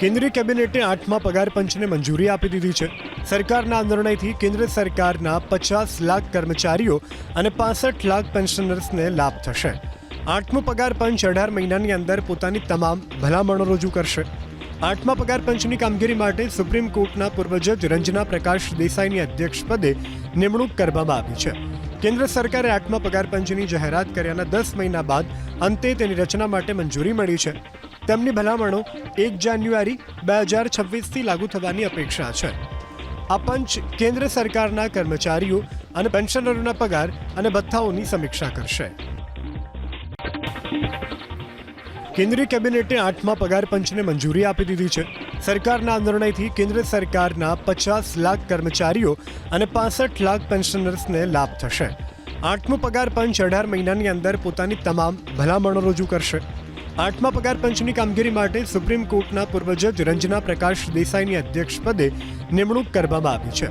કેન્દ્રીય કેબિનેટે આઠમા પગાર પંચને મંજૂરી આપી દીધી છે. સરકારના નિર્ણયથી કેન્દ્ર સરકારના પચાસ લાખ કર્મચારીઓ અને પાસઠ લાખ પેન્શનર્સને લાભ થશે. આઠમું પગાર પંચ અઢાર મહિનાની અંદર પોતાની તમામ ભલામણો રજૂ કરશે. આઠમા પગાર પંચની કામગીરી માટે સુપ્રીમ કોર્ટના પૂર્વ જજ રંજના પ્રકાશ દેસાઈની અધ્યક્ષપદે નિમણૂક કરવામાં આવી છે. કેન્દ્ર સરકારે આઠમા પગાર પંચની જાહેરાત કર્યાના દસ મહિના બાદ અંતે તેની રચના માટે મંજૂરી મળી છે. તેમની ભલામણો એક જાન્યુઆરી બે હજાર છવ્વીસથી લાગુ થવાની અપેક્ષા છે. આ પંચ કેન્દ્ર સરકારના કર્મચારીઓ અને પેન્શનરોના પગાર અને ભથ્થાઓની સમીક્ષા કરશે. કેન્દ્રીય કેબિનેટે આઠમા પગાર પંચને મંજૂરી આપી દીધી છે. સરકારના નિર્ણયથી કેન્દ્ર સરકારના પચાસ લાખ કર્મચારીઓ અને પાસઠ લાખ પેન્શનર્સને લાભ થશે. આઠમું પગાર પંચ અઢાર મહિનાની અંદર પોતાની તમામ ભલામણો રજૂ કરશે. આઠમા પગાર પંચની કામગીરી માટે સુપ્રીમ કોર્ટના પૂર્વ જજ રંજના પ્રકાશ દેસાઈની અધ્યક્ષપદે નિમણૂક કરવામાં આવી છે.